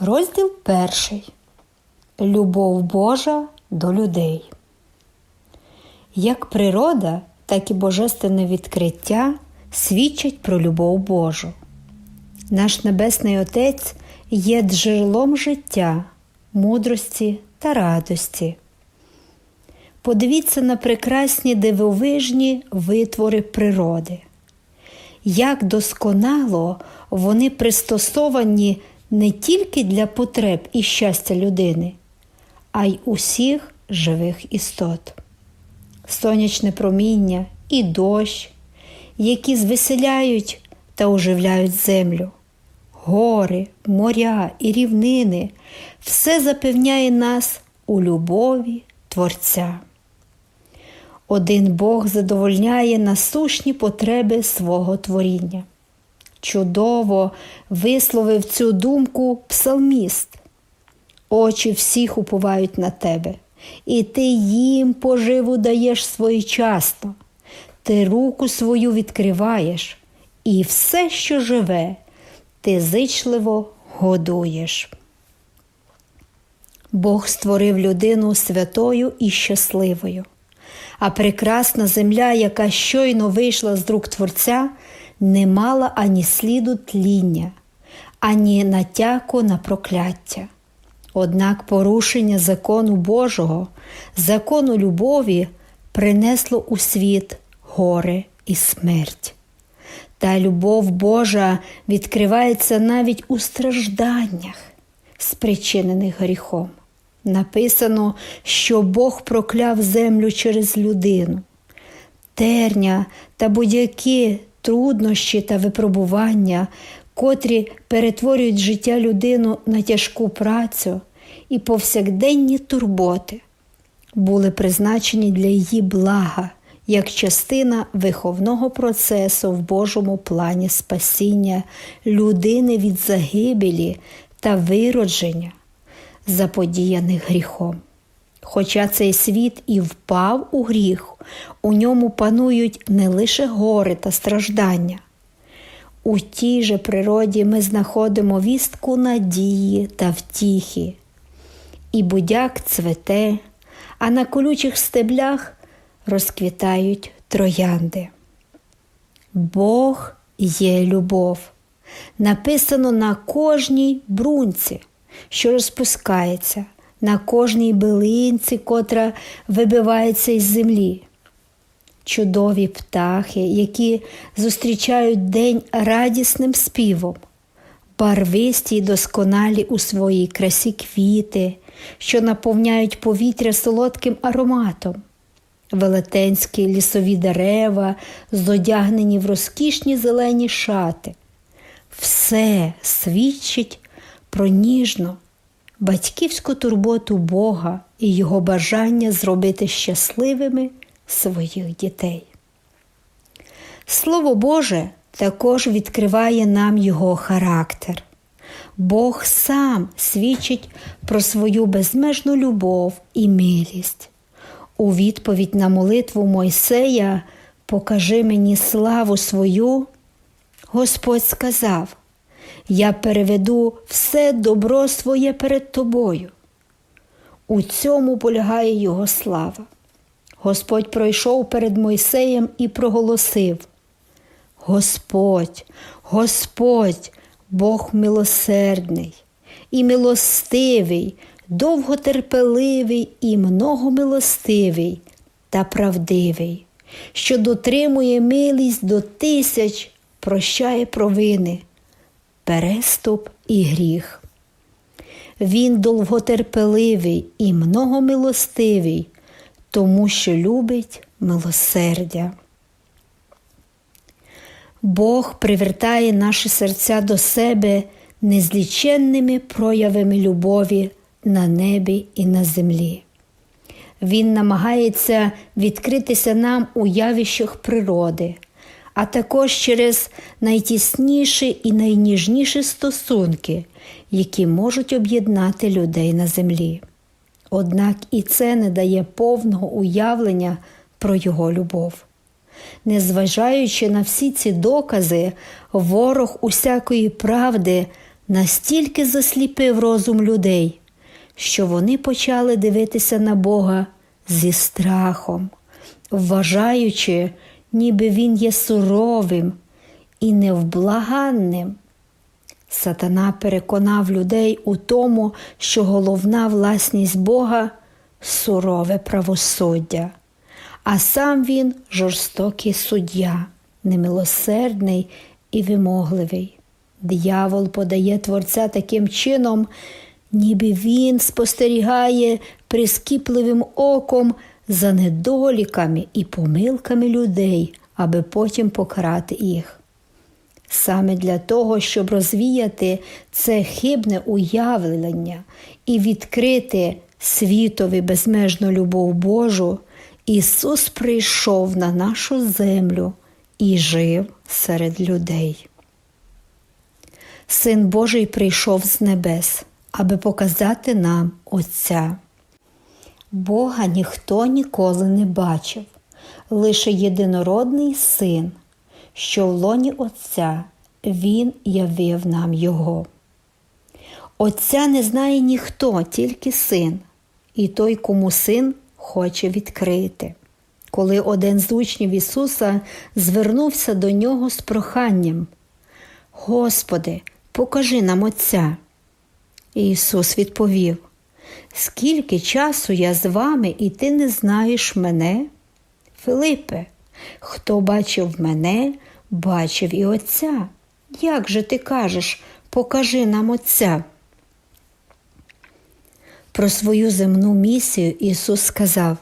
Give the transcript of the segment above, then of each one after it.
Розділ перший. Любов Божа до людей. Як природа, так і божественне відкриття свідчать про любов Божу. Наш Небесний Отець є джерелом життя, мудрості та радості. Подивіться на прекрасні дивовижні витвори природи. Як досконало вони пристосовані не тільки для потреб і щастя людини, а й усіх живих істот. Сонячне проміння і дощ, які звеселяють та оживляють землю, гори, моря і рівнини, все запевняє нас у любові Творця. Один Бог задовольняє насущні потреби свого творіння. Чудово висловив цю думку псалміст. Очі всіх уповають на тебе, і ти їм поживу даєш своєчасно, ти руку свою відкриваєш, і все, що живе, ти зичливо годуєш. Бог створив людину святою і щасливою, а прекрасна земля, яка щойно вийшла з рук Творця, не мала ані сліду тління, ані натяку на прокляття. Однак порушення закону Божого, закону любові принесло у світ горе і смерть. Та любов Божа відкривається навіть у стражданнях, спричинених гріхом. Написано, що Бог прокляв землю через людину. Терня та будь-які труднощі та випробування, котрі перетворюють життя людину на тяжку працю і повсякденні турботи, були призначені для її блага як частина виховного процесу в Божому плані спасіння людини від загибелі та виродження, заподіяних гріхом. Хоча цей світ і впав у гріх, у ньому панують не лише гори та страждання. У тій же природі ми знаходимо вістку надії та втіхи. І будяк цвете, а на колючих стеблях розквітають троянди. Бог є любов, написано на кожній брунці, що розпускається на кожній билинці, котра вибивається із землі. Чудові птахи, які зустрічають день радісним співом, барвисті й досконалі у своїй красі квіти, що наповняють повітря солодким ароматом, велетенські лісові дерева, зодягнені в розкішні зелені шати. Все свідчить про ніжну, батьківську турботу Бога і Його бажання зробити щасливими своїх дітей. Слово Боже також відкриває нам Його характер. Бог сам свідчить про свою безмежну любов і милість. У відповідь на молитву Мойсея Покажи мені славу свою, Господь сказав я переведу все добро своє перед тобою. У цьому полягає його слава. Господь пройшов перед Мойсеєм і проголосив: Господь, Господь, Бог милосердний і милостивий, довготерпеливий і многомилостивий та правдивий, що дотримує милість до тисяч, прощає провини переступ і гріх. Він довготерпеливий і многомилостивий, тому що любить милосердя. Бог привертає наші серця до себе незліченними проявами любові на небі і на землі. Він намагається відкритися нам у явищах природи, а також через найтісніші і найніжніші стосунки, які можуть об'єднати людей на землі. Однак і це не дає повного уявлення про його любов. Незважаючи на всі ці докази, ворог усякої правди настільки засліпив розум людей, що вони почали дивитися на Бога зі страхом, вважаючи, ніби Він є суровим і невблаганним. Сатана переконав людей у тому, що головна власність Бога сурове правосуддя, а сам він жорстокий суддя, немилосердний і вимогливий. Диявол подає Творця таким чином, ніби він спостерігає прискіпливим оком за недоліками і помилками людей, аби потім покарати їх. Саме для того, щоб розвіяти це хибне уявлення і відкрити світові безмежну любов Божу, Ісус прийшов на нашу землю і жив серед людей. Син Божий прийшов з небес, аби показати нам Отця. Бога ніхто ніколи не бачив, лише єдинородний син, що в лоні Отця Він явив нам Його. Отця не знає ніхто, тільки син, і той, кому син хоче відкрити. Коли один з учнів Ісуса звернувся до нього з проханням, Господи, покажи нам Отця. Ісус відповів: Скільки часу я з вами, і ти не знаєш мене? Филипе, хто бачив мене, бачив і Отця. Як же ти кажеш, покажи нам Отця? Про свою земну місію Ісус сказав: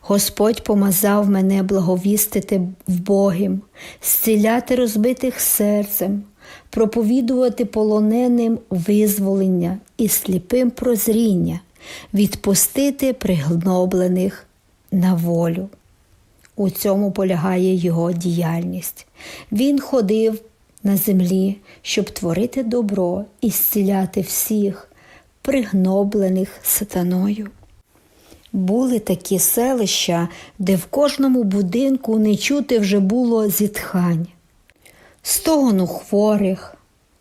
Господь помазав мене благовістити вбогим, зціляти розбитих серцем, проповідувати полоненим визволення і сліпим прозріння, відпустити пригноблених на волю. У цьому полягає його діяльність. Він ходив на землі, щоб творити добро і зціляти всіх, пригноблених сатаною. Були такі селища, де в кожному будинку не чути вже було зітхань, стогону хворих,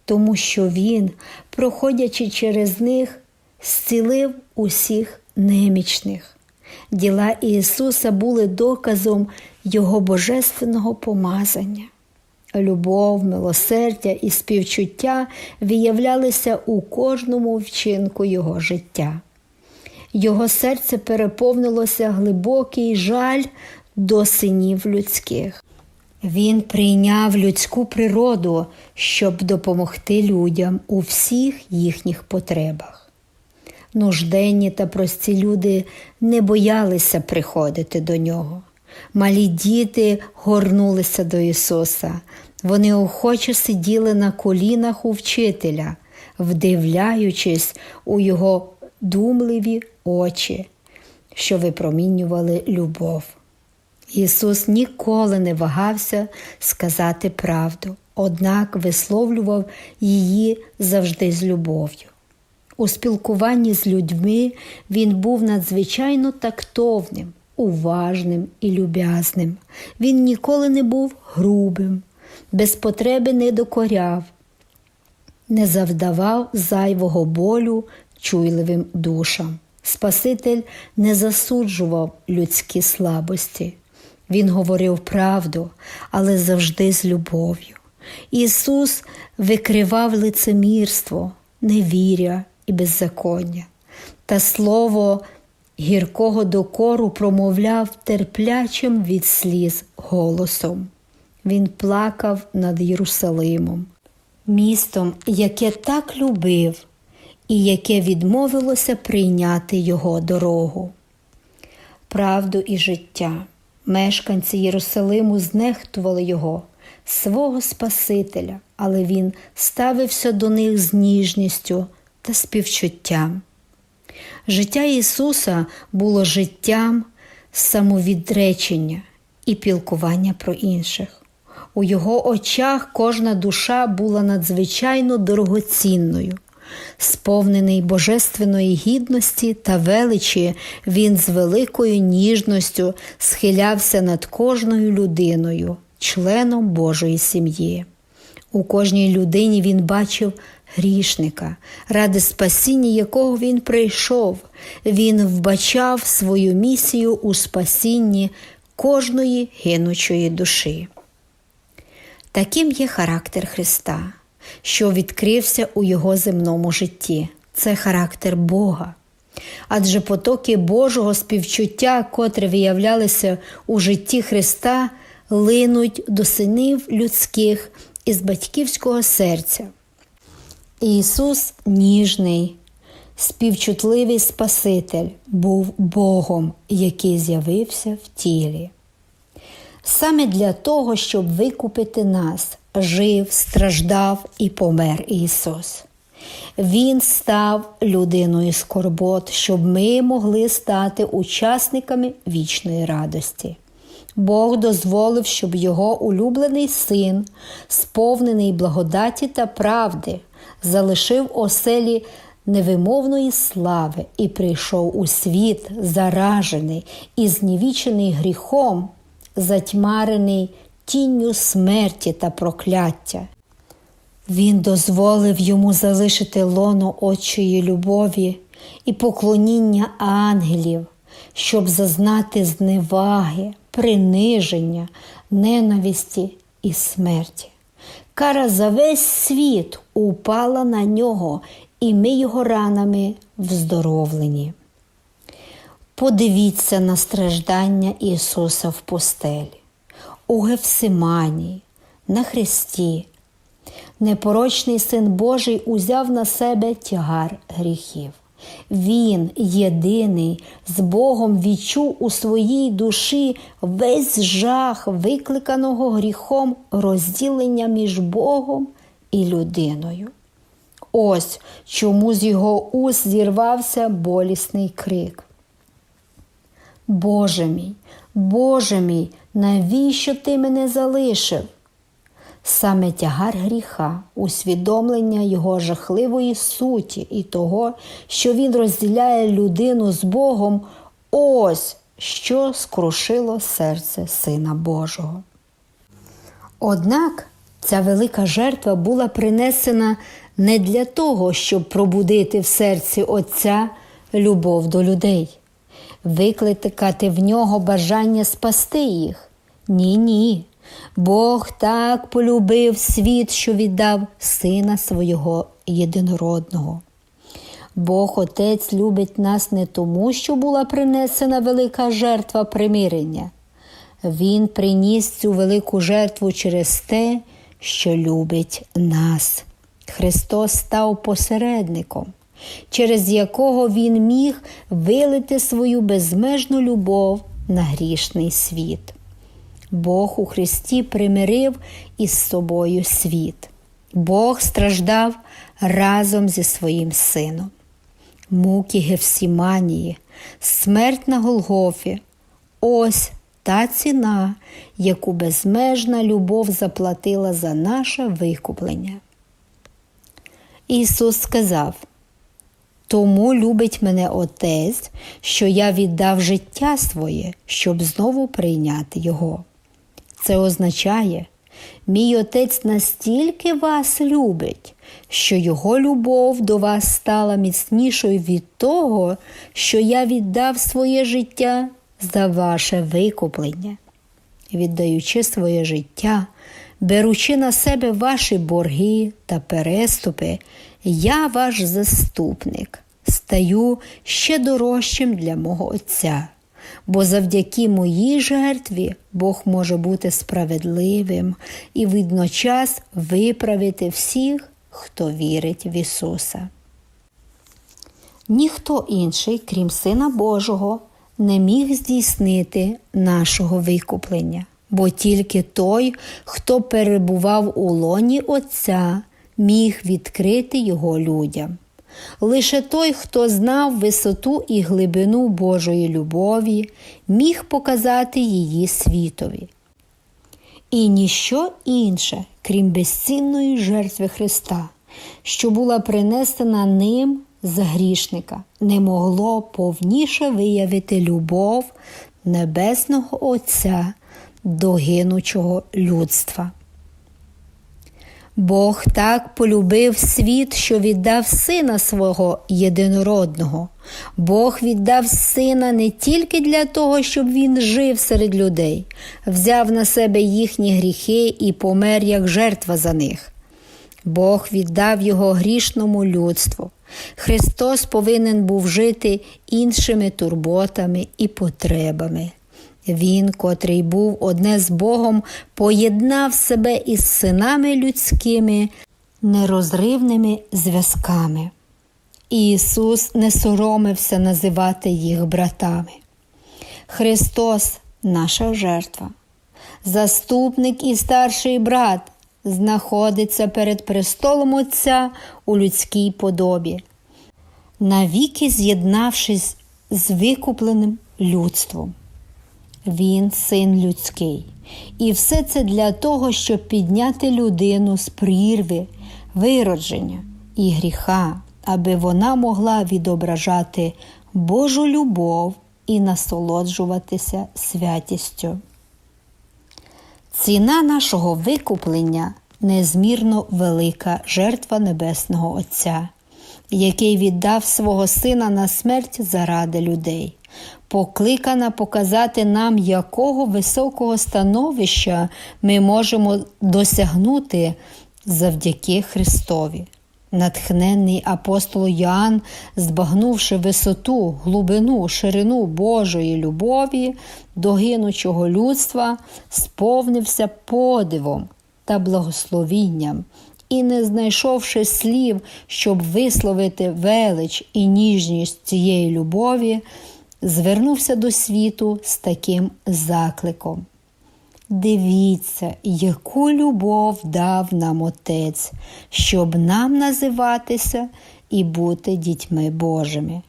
тому що він, проходячи через них, зцілив усіх немічних. Діла Ісуса були доказом Його божественного помазання. Любов, милосердя і співчуття виявлялися у кожному вчинку Його життя. Його серце переповнилося глибокий жаль до синів людських. Він прийняв людську природу, щоб допомогти людям у всіх їхніх потребах. Нужденні та прості люди не боялися приходити до нього. Малі діти горнулися до Ісуса. Вони охоче сиділи на колінах у вчителя, вдивляючись у Його думливі очі, що випромінювали любов. Ісус ніколи не вагався сказати правду, однак висловлював її завжди з любов'ю. У спілкуванні з людьми він був надзвичайно тактовним, уважним і люб'язним. Він ніколи не був грубим, без потреби не докоряв, не завдавав зайвого болю чуйливим душам. Спаситель не засуджував людські слабості. Він говорив правду, але завжди з любов'ю. Ісус викривав лицемірство, невіря і беззаконня, та слово гіркого докору промовляв терплячим від сліз голосом. Він плакав над Єрусалимом, містом, яке так любив і яке відмовилося прийняти його дорогу. Правду і життя. Мешканці Єрусалиму знехтували його, свого Спасителя, але він ставився до них з ніжністю та співчуттям. Життя Ісуса було життям самовідречення і пілкування про інших. У його очах кожна душа була надзвичайно дорогоцінною. Сповнений божественної гідності та величі, він з великою ніжністю схилявся над кожною людиною, членом Божої сім'ї. У кожній людині він бачив грішника, ради спасіння якого він прийшов. Він вбачав свою місію у спасінні кожної гинучої душі. Таким є характер Христа, що відкрився у Його земному житті. Це характер Бога. Адже потоки Божого співчуття, котре виявлялися у житті Христа, линуть до синів людських із батьківського серця. Ісус ніжний, співчутливий Спаситель був Богом, який з'явився в тілі. Саме для того, щоб викупити нас, жив, страждав і помер Ісус. Він став людиною скорбот, щоб ми могли стати учасниками вічної радості. Бог дозволив, щоб його улюблений син, сповнений благодаті та правди, залишив оселі невимовної слави і прийшов у світ, заражений і знівічений гріхом, затьмарений тінню смерті та прокляття. Він дозволив йому залишити лоно отчої любові і поклоніння ангелів, щоб зазнати зневаги, приниження, ненависті і смерті. Кара за весь світ упала на нього, і ми його ранами вздоровлені. Подивіться на страждання Ісуса в пустелі, у Гефсиманії, на Христі. Непорочний Син Божий узяв на себе тягар гріхів. Він, єдиний, з Богом відчув у своїй душі весь жах, викликаного гріхом розділення між Богом і людиною. Ось чому з його уст зірвався болісний крик. Боже мій, Боже мій, навіщо ти мене залишив? Саме тягар гріха, усвідомлення його жахливої суті і того, що він розділяє людину з Богом, ось що скрушило серце Сина Божого. Однак ця велика жертва була принесена не для того, щоб пробудити в серці Отця любов до людей, викликати в нього бажання спасти їх. Ні, ні. Бог так полюбив світ, що віддав Сина свого єдинородного. Бог Отець любить нас не тому, що була принесена велика жертва примирення. Він приніс цю велику жертву через те, що любить нас. Христос став посередником, через якого Він міг вилити свою безмежну любов на грішний світ. Бог у Христі примирив із собою світ. Бог страждав разом зі своїм сином. Муки Гефсіманії, смерть на Голгофі. Ось та ціна, яку безмежна любов заплатила за наше викуплення. Ісус сказав: Тому любить мене Отець, що я віддав життя своє, щоб знову прийняти Його. Це означає, мій отець настільки вас любить, що його любов до вас стала міцнішою від того, що я віддав своє життя за ваше викуплення. Віддаючи своє життя, беручи на себе ваші борги та переступи, я ваш заступник, стаю ще дорожчим для мого Отця бо завдяки моїй жертві Бог може бути справедливим і водночас виправити всіх, хто вірить в Ісуса. Ніхто інший, крім Сина Божого, не міг здійснити нашого викуплення, бо тільки той, хто перебував у лоні Отця, міг відкрити його людям. Лише той, хто знав висоту і глибину Божої любові, міг показати її світові. І ніщо інше, крім безцінної жертви Христа, що була принесена ним за грішника, не могло повніше виявити любов Небесного Отця до гинучого людства. Бог так полюбив світ, що віддав сина свого єдинородного. Бог віддав сина не тільки для того, щоб він жив серед людей, взяв на себе їхні гріхи і помер як жертва за них. Бог віддав його грішному людству. Христос повинен був жити іншими турботами і потребами. Він, котрий був одне з Богом, поєднав себе із синами людськими нерозривними зв'язками. Ісус не соромився називати їх братами. Христос наша жертва, заступник і старший брат знаходиться перед престолом Отця у людській подобі, навіки з'єднавшись з викупленим людством. Він син людський. І все це для того, щоб підняти людину з прірви, виродження і гріха, аби вона могла відображати Божу любов і насолоджуватися святістю. Ціна нашого викуплення незмірно велика жертва Небесного Отця, який віддав свого Сина на смерть заради людей, покликана показати нам, якого високого становища ми можемо досягнути завдяки Христові. Натхненний апостол Йоанн, збагнувши висоту, глибину, ширину Божої любові до гинучого людства, сповнився подивом та благословінням і, не знайшовши слів, щоб висловити велич і ніжність цієї любові, звернувся до світу з таким закликом. Дивіться, яку любов дав нам Отець, щоб нам називатися і бути дітьми Божими.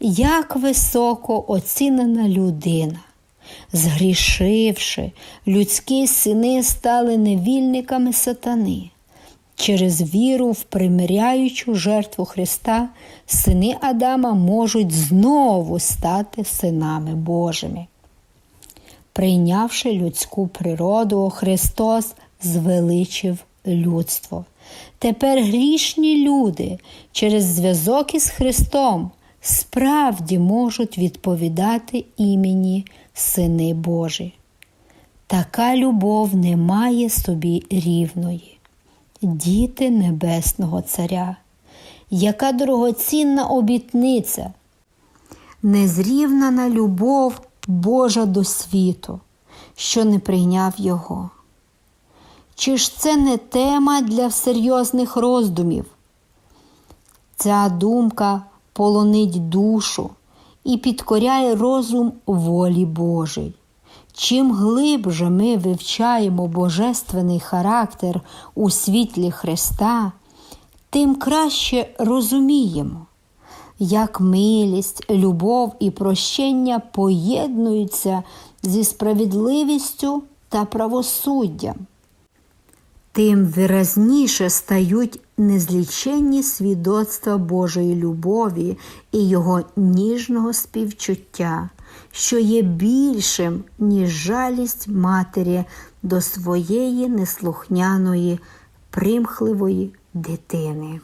Як високо оцінена людина, згрішивши, людські сини стали невільниками сатани. Через віру в примиряючу жертву Христа сини Адама можуть знову стати синами Божими. Прийнявши людську природу, Христос звеличив людство. Тепер грішні люди через зв'язок із Христом справді можуть відповідати імені Сини Божі. Така любов не має собі рівної. Діти Небесного Царя, яка дорогоцінна обітниця, незрівнана любов Божа до світу, що не прийняв Його. Чи ж це не тема для серйозних роздумів? Ця думка полонить душу і підкоряє розум волі Божій. Чим глибше ми вивчаємо божественний характер у світлі Христа, тим краще розуміємо, як милість, любов і прощення поєднуються зі справедливістю та правосуддям. Тим виразніше стають незліченні свідоцтва Божої любові і Його ніжного співчуття, що є більшим, ніж жалість матері до своєї неслухняної, примхливої дитини.